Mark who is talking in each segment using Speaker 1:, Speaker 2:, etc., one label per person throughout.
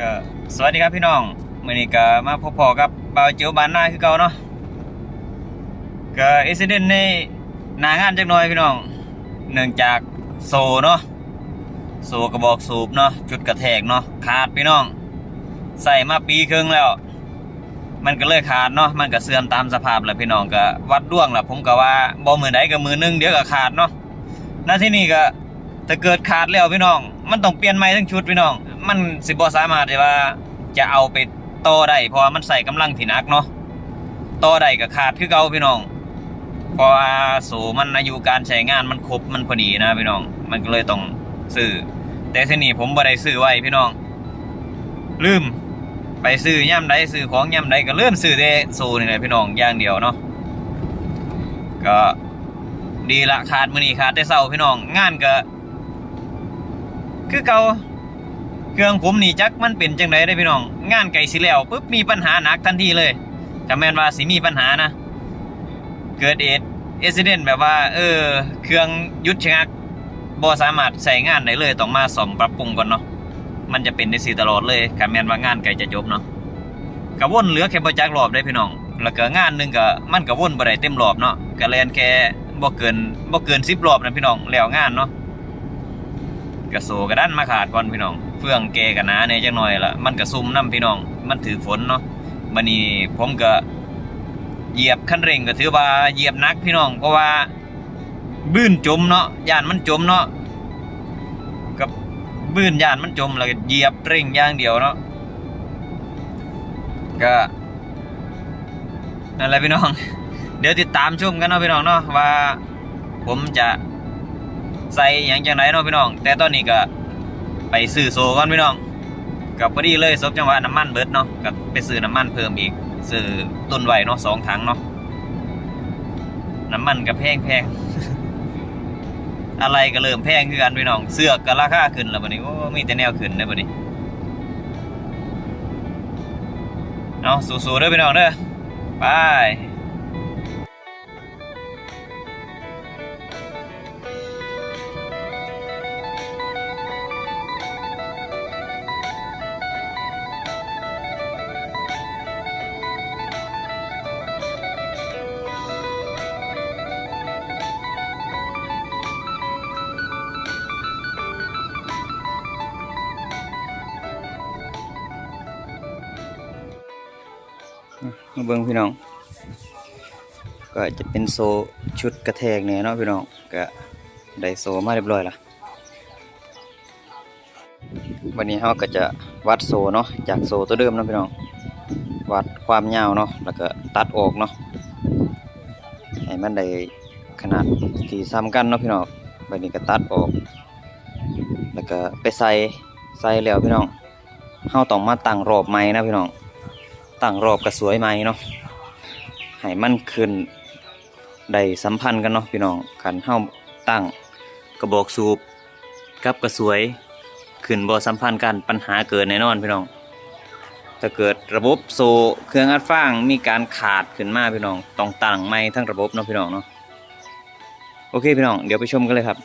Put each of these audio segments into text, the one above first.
Speaker 1: ก็สวัสดีครับพี่น้องมื่อนี้ก็มาพบพอกับเบาเจิ๋วบานหน้าคือเก่าเนาะก็อุบิเหตุในหนางานจักหน่อยพี่น้องเนื่องจากโซเนาะโซกระบอกสูบเนาะจุดกระแทกเนาะขาดพี่น้อง ใส่มาปีครึ่งแล้ว มันก็เลยขาดเนาะมันก็เสื่อมตามสภาพแหละพี่น้องก็วัดด้วงแหละผมก็ว่าบ่มือใดก็มือหนึงเดี๋ยวก็ขาดเนาะหน้าที่นี่ก็ถ้าเกิดขาดแล้วพี่น้อง มันต้องเปลี่ยนใหม่ทั้งชุดพี่น้อง มันสิบ่สามารถที่ว่าจะเอาไปต่อได้เพราะว่ามันใส่กำลังที่หนักเนาะต่อได้ก็ขาดคือเก่าพี่น้องเพราะว่าสูมันอายุการใช้งานมันครบมันพอดีนะพี่น้อง มันก็เลยต้องซื้อแต่ทีนี้ผมบ่ได้ซื้อไว้พี่น้อง ลืม ไปซื้อย่ำใดซื้อของย่ำใดก็เริ่มซื้อแต่สูนี่แหละพี่น้องอย่างเดียวเนาะก็ดีละขาดมือนี้ขาดแต่เช้าพี่น้องงานก็คือเก่า เครื่องผมนี่จักมันเป็นจังไดได้พี่น้อง งานไก่สิแล้วปุ๊บมีปัญหาหนักทันทีเลยก็แมนว่าสิมีปัญหานะ เกิดเอดเอซิเดนแบบว่า เออ เครื่องยุดชะงักบ่สามารถใช้งานได้เลยต้องมาซ่อมปรับปรุงก่อนเนาะมันจะเป็นได้สีตลอดเลยการแมนว่างานไก่จะจบเนาะกะวนเหลือแค่บ่จักรอบได้พี่น้องแล้วก็งานหนึ่งก็มันก็วนบ่ได้เต็มรอบเนาะก็แลนแค่บ่เกินบ่เกิน10รอบนะพี่น้องแล้วงานเนาะก็โซกระดันมาขาดก่อนพี่น้อง เฟื่องแกก็หนาแน่จักหน่อยละมันก็ซุ่มนํพี่น้อง มันถือฝนเนาะบัดนี้ผมก็เหยียบคันเร่งก็ถือว่าเหยียบนักพี่น้องเพราะว่าบื้นจมเนาะยานมันจมเนาะกับบื้นยานมันจมแล้วก็เหยียบเร่งอย่างเดียวเนาะก็นั่นแหละพี่น้อง เดี๋ยวติดตามชมกันเนาะพี่น้องเนาะว่า ผมจะใส่อย่างจังไหนเนาะพี่น้อง แต่ตอนนี้ก็ ไปซื้อโซก่อนพี่น้องกับพอดีเลยซบจังหวะน้ำมันเบิดเนาะก็ไปซื้อน้ำมันเพิ่มอีกซื้อตุนไวเนาะสองถังเนาะน้ำมันก็แพงแพงอะไรก็เริ่มแพงขึ้นกันพี่น้องเสื้อก็ราคาขึ้นแล้วบัดนี้โอ้มีแต่แนวขึ้นเด้อบัดนี้เอาสู้ๆเด้อพี่น้องเด้อไป มาเบิ่งพี่น้อง ก็จะเป็นโซชุดกระแทกเนี่ยเนาะพี่น้องก็ได้โซมาเรียบร้อยละวันนี้เราก็จะวัดโซเนาะจากโซตัวเดิมนะพี่น้องวัดความยาวเนาะแล้วก็ตัดออกเนาะให้มันได้ขนาดที่ซ้ำกันเนาะพี่น้องวันนี้ก็ตัดออก แล้วก็ไปใส่ใส่แล้วพี่น้องเฮาต้องมาตั้งรอบใหม่นะพี่น้อง ตั้งรอบกระสวยใหม่เนาะให้มันขึ้นได้สัมพันธ์กันเนาะพี่น้องขันเฮาตั้งกระบอกสูบกับกระสวยขึ้นบ่สัมพันธ์กันปัญหาเกิดแน่นอนพี่น้องถ้าเกิดระบบโซเครื่องอัดฟางมีการขาดขึ้นมาพี่น้องต้องตั้งใหม่ทั้งระบบเนาะพี่น้องเนาะโอเคพี่น้องเดี๋ยวไปชมกันเลยครับ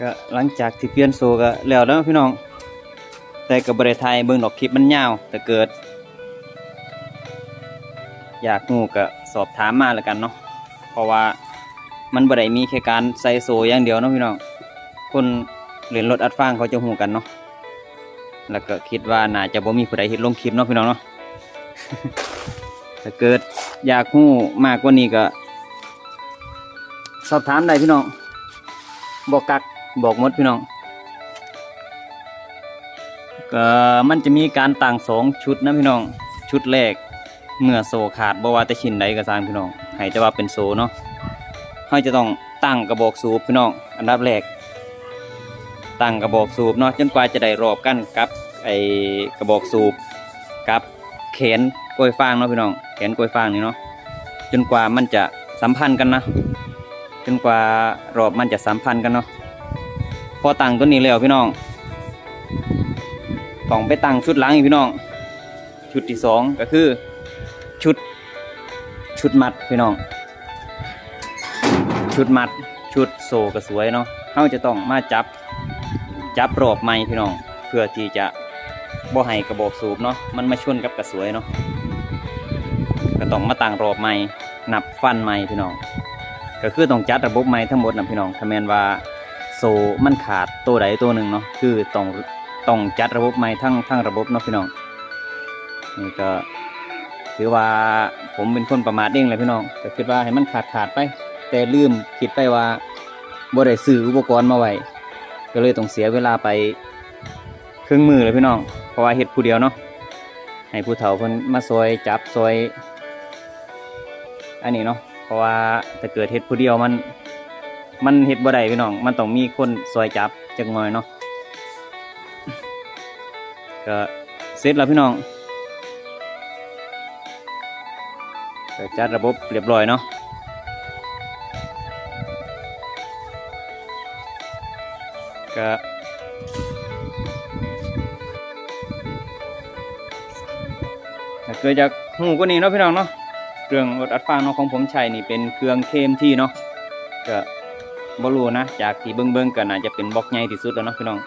Speaker 1: ก็หลังจากที่เปลี่ยนโซก็แล้วแล้วพี่น้อง แต่กับบริไทยเบิ่งดอกคลิปมันยาวแต่เกิด อยากงูก็สอบถามมาแล้วกันเนาะเพราะว่ามันบ่ไมีแค่การใส่โซอย่างเดียวเนาะพี่น้องคนเล่นรถอัดฟางเขาจะหูกันเนาะแล้วก็คิดว่าน่าจะบ่มีผู้ใดเห็นลงคลิปเนาะพี่น้องเนาะถ้าเกิดอยากหูมากกว่านี้ก็ สอบถามได้พี่น้องบอกกัก บอกมดพี่น้องก็มันจะมีการต่างสองชุดนะพี่น้อง ชุดแรกเมื่อโซขาดบ่ว่าแต่ชิ้นใดก็ตามพี่น้องให้แต่ว่าเป็นโซเนาะเราจะต้องตั้งกระบอกสูบพี่น้อง อันดับแรก ตั้งกระบอกสูบเนาะจนกว่าจะได้รอบกันกับไอ้กระบอกสูบกับแขนกล้วยฟางเนาะพี่น้องแขนกล้วยฟางนี่เนาะจนกว่ามันจะสัมพันธ์กันนะ จนกว่ารอบมันจะสัมพันธ์กันเนาะ พอตังตัวนี้แล้วพี่น้องต้องไปตังชุดหลังอีกพี่น้อง ชุดที่สองก็คือ ชุด ชุดมัดพี่น้อง ชุดมัด ชุดโซก็สวยเนาะเขาจะต้องมาจับ จับรอบไม้พี่น้อง เพื่อที่จะบ่ให้กระบอกสูบเนาะ มันมาชนกับกระสวยเนาะ ก็ต้องมาตั้งรอบไม้นับฟันไม้พี่น้อง ก็คือต้องจัดระบบไม้ทั้งหมดนะพี่น้องถ้าแมนว่า โซมันขาดตัวใดตัวหนึ่งเนาะคือต้องต้องจัดระบบใหม่ทั้งทั้งระบบเนาะพี่น้องนี่ก็ถือว่าผมเป็นคนประมาทเองเลยพี่น้องก็คิดว่าให้มันขาดขาดไป แต่ลืมคิดไปว่าบ่ได้ซื้ออุปกรณ์มาไว้ก็เลยต้องเสียเวลาไปครึ่งมือเลยพี่น้องเพราะว่าเฮ็ดผู้เดียวเนาะให้ผู้เฒ่าเพิ่นมาซอยจับซอยอันนี้เนาะเพราะว่าถ้าเกิดเฮ็ดผู้เดียวมัน มันเฮ็ดบ่ได้พี่น้อง มันต้องมีคนซอยจับจักหน่อยเนาะก็เสร็จแล้วพี่น้องก็จัดระบบเรียบร้อยเนาะก็เกิดจากหูกว่านี้เนาะพี่น้องเนาะเครื่องรถอัดฟางเนาะของผมใช้นี่เป็นเครื่องเคมที่เนาะก็ บรูนะ จากที่เบิ้งเบิ้งก็น่าจะเป็นบล็อกใหญ่ที่สุดแล้วเนาะพี่น้อง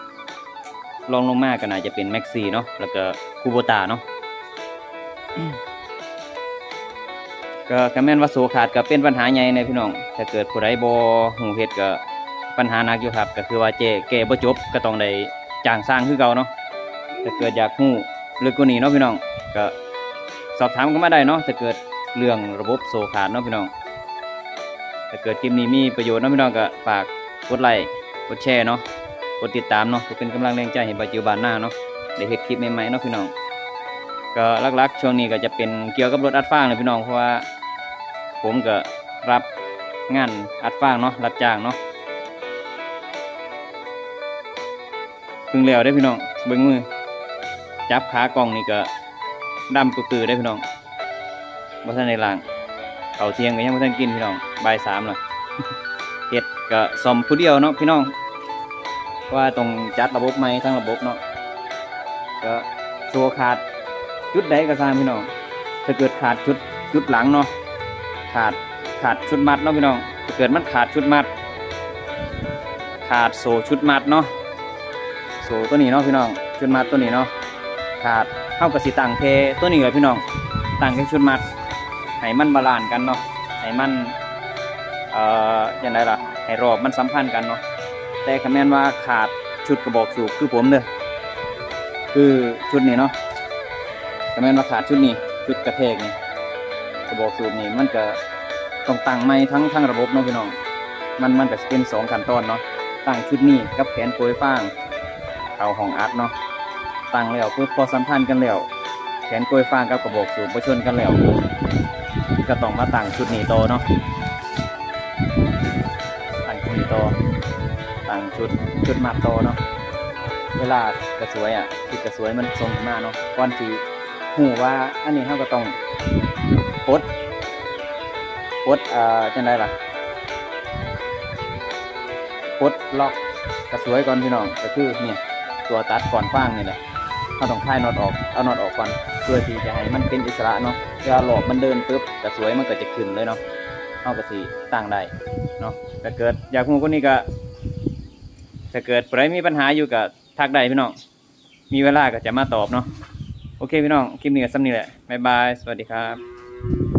Speaker 1: ลองลงมาก็น่าจะเป็นแม็กซี่เนาะแล้วก็คูโบตาเนาะก็คำแม่นว่าโซขาดก็เป็นปัญหาใหญ่ในพี่น้อง ถ้าเกิดผู้ใดบ่หูเฮ็ดก็ปัญหาหนักอยู่ครับ ก็คือว่าเจแก้บ่จบก็ต้องได้จ้างสร้างคือเก่าเนาะถ้าเกิดอยากฮู้ลึกกว่านี้เนาะพี่น้องก็สอบถามกันมาได้เนาะถ้าเกิดเรื่องระบบโซขาดเนาะพี่น้อง ถ้าเกิดคลิปนี้มีประโยชน์นะพี่น้องก็ฝากกดไลค์กดแชร์เนาะกดติดตามเนาะเพื่อเป็นกำลังแรงใจให้ปัจจุบันหน้าเนาะได้เฮ็ดคลิปใหม่ๆเนาะพี่น้อง ก็ลักๆช่วงนี้ก็จะเป็นเกี่ยวกับรถอัดฟางเลยพี่น้องเพราะว่า ผมก็รับงานอัดฟางเนาะรับจ้างเนาะพิ่งแล้วได้พี่น้องเบิ้งมือจับขากล้องนี่ก็ดำปื้อๆได้พี่น้องบ่ทันในล่างเขาเทียงก็ยังบ่ทันกินพี่น้อง บ่ายสามและเฮ็ดก็ซ่อมผู้เดียวเนาะพี่น้องว่าต้องจัดระบบใหม่ทั้งระบบเนาะก็ตัวขาดจุดใดก็ตามพี่น้องถ้าเกิดขาดชุดชุดหลังเนาะขาดขาดชุดมัดเนาะพี่น้องถ้าเกิดมันขาดชุดมัด ขาดโซ่ชุดมัดเนาะโซ่ตัวนี้เนาะพี่น้องชุดมัดตัวนี้เนาะขาดเท่ากับสีต่างเพตัวนี้เลยพี่น้องต่างแค่ชุดมัดให้มันบาลานกันเนาะให้มัน เอ่อยังไงล่ะให้รอบมันสัมพันธ์กันเนาะแต่คำแมนว่าขาดชุดกระบอกสูบคือผมเด้อคือชุดนี้เนาะคำแมนว่าขาดชุดนี้ชุดกระเทกนี่กระบอกสูบนี่มันก็ต้องตั้งไม่ทั้งทั้งระบบเนาะพี่น้อง มันมันก็เป็นสองขั้นตอนเนาะตั้งชุดนี้กับแขนโปรยฟางเอาห้องอัดเนาะตั้งแล้วเพื่อพอสัมพันธ์กันแล้วแขนโกยฟางกับกระบอกสูบประชนกันแล้วก็ต้องมาตั้งชุดนี้โตเนาะ ต่อต่างชุดชุดมาโตเนาะเวลากระสวยอะชุดกระสวยมันทรงมาเนาะก่อนที่หูว่าอันนี้เขาก็ต้องปดปดเอ่อจังไดล่ะปดล็อกกระสวยก่อนพี่น้องก็คือเนี่ยตัวตัดก่อนฟางนี่แหละเขาต้องคลายน็อตออกเอาน็อตออกก่อนเพื่อที่จะให้มันเป็นอิสระเนาะเวลาหลอกมันเดินปุ๊บกระสวยมันก็จะขึ้นเลยเนาะ เขาก็สีตั้งได้เนาะถ้าเกิดอยากหูคนนี้ก็ถ้าเกิดใครมีปัญหาอยู่กับทักได้พี่น้องมีเวลาก็จะมาตอบเนาะโอเคพี่น้องคลิปนี้ก็สำนี้แหละบ๊ายบายสวัสดีครับ